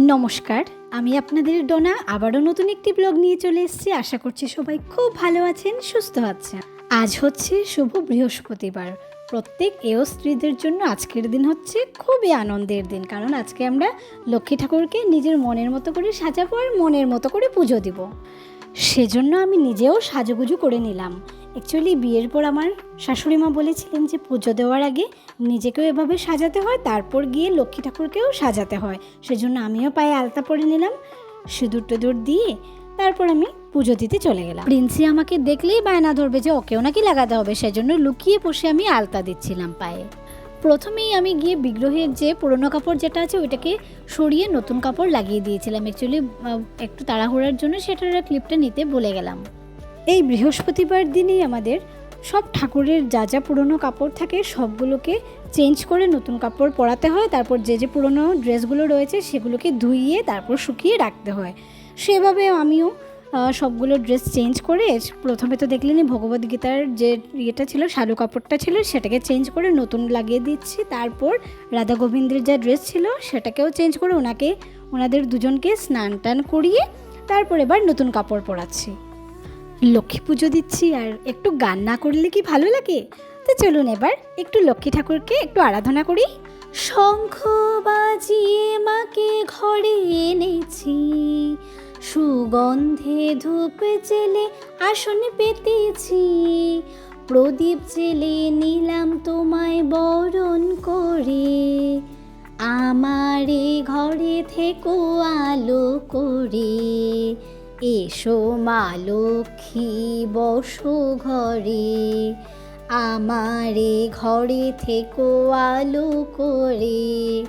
নমস্কার, আমি আপনাদের ডোনা, আবারও নতুন একটি ব্লগ নিয়ে চলে এসেছি। আশা করছি সবাই খুব ভালো আছেন, সুস্থ আছেন। আজ হচ্ছে শুভ বৃহস্পতিবার। প্রত্যেক এও স্ত্রীদের জন্য আজকের দিন হচ্ছে খুবই আনন্দের দিন। কারণ আজকে আমরা লক্ষ্মী ঠাকুরকে নিজের মনের মতো করে সাজাবো আর মনের মতো করে পুজো দিব। সেজন্য আমি নিজেও সাজুগুজু করে নিলাম। অ্যাকচুয়ালি বিয়ের পর আমার শাশুড়ি মা বলেছিলেন যে পুজো দেওয়ার আগে নিজেকেও এভাবে সাজাতে হয়, তারপর গিয়ে লক্ষ্মী ঠাকুরকেও সাজাতে হয়। সেজন্য আমিও পায়ে আলতা পরে নিলাম, সিঁদুর টেদুর দিয়ে তারপর আমি পুজো দিতে চলে গেলাম। প্রিন্সি আমাকে দেখলেই বায়না ধরবে যে ওকেও নাকি লাগাতে হবে, সেজন্য লুকিয়ে বসে আমি আলতা দিচ্ছিলাম পায়ে। প্রথমেই আমি গিয়ে বিগ্রহের যে পুরনো কাপড় যেটা আছে, ওইটাকে সরিয়ে নতুন কাপড় লাগিয়ে দিয়েছিলাম। অ্যাকচুয়ালি একটু তাড়াহুড়ার জন্য সেটার ক্লিপটা নিতে ভুলে গেলাম। এই বৃহস্পতিবার দিনেই আমাদের সব ঠাকুরের যা যা পুরনো কাপড় থাকে সবগুলোকে চেঞ্জ করে নতুন কাপড় পরাতে হয়। তারপর যে যে পুরনো ড্রেসগুলো রয়েছে সেগুলোকে ধুইয়ে তারপর শুকিয়ে রাখতে হয়। সেভাবে আমিও সবগুলো ড্রেস চেঞ্জ করে প্রথমে তো দেখলেনি ভগবদ গীতার যে ইয়েটা ছিল, শালু কাপড়টা ছিল, সেটাকে চেঞ্জ করে নতুন লাগিয়ে দিচ্ছি। তারপর রাধা গোবিন্দের যা ড্রেস ছিল সেটাকেও চেঞ্জ করে ওনাকে, ওনাদের দুজনকে স্নান টান করিয়ে তারপর এবার নতুন কাপড় পরাচ্ছি। লক্ষ্মী পুজো দিচ্ছি আর একটু গান না করলে কি ভালো লাগে? তো চলুন এবার একটু লক্ষ্মী ঠাকুরকে একটু আরাধনা করি। শঙ্খ বাজিয়ে মাকে ঘরে এনেছি। সুগন্ধে ধূপ জেলে আসন পেতেছি। প্রদীপ জেলে নিলাম তোমায় বরণ করে। আমারে ঘরে থেকো আলো করে। এসো মা লক্ষ্মী, বসো ঘরে। আমারে ঘরে থেকো আলো করে।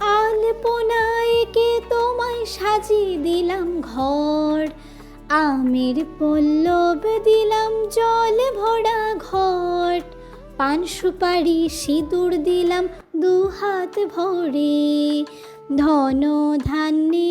আলপনায় কে তোমায় সাজিয়ে দিলাম ঘর। আমের পল্লব দিলাম জল ভরা ঘট পান সুপারি সিঁদুর দিলাম দু হাত ভরে। ধন ধান্যে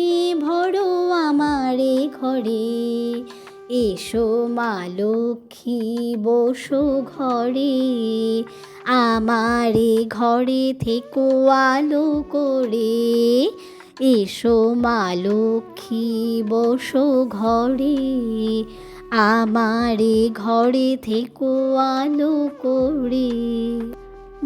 ঘরে। এসো মা লক্ষ্মী, বসো ঘরে। আমারে ঘরে থেকো আলো করে। এসো মা লক্ষ্মী, বসো ঘরে। আমারে ঘরে থেকো আলো করে।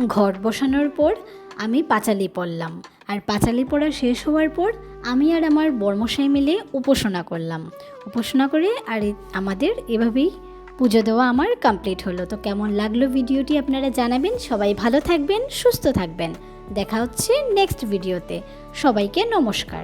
ঘর বসানোর পর আমি পাঁচালি পড়লাম। আর পাঁচালি পড়া শেষ হওয়ার পর আমি আর আমার বর্মশাই মিলে উপাসনা করলাম। উপাসনা করে আর আমাদের এভাবেই পুজো দেওয়া আমার কমপ্লিট হলো। তো কেমন লাগল ভিডিওটি আপনারা জানাবেন। সবাই ভালো থাকবেন, সুস্থ থাকবেন। দেখা হচ্ছে নেক্সট ভিডিওতে সবাইকে নমস্কার।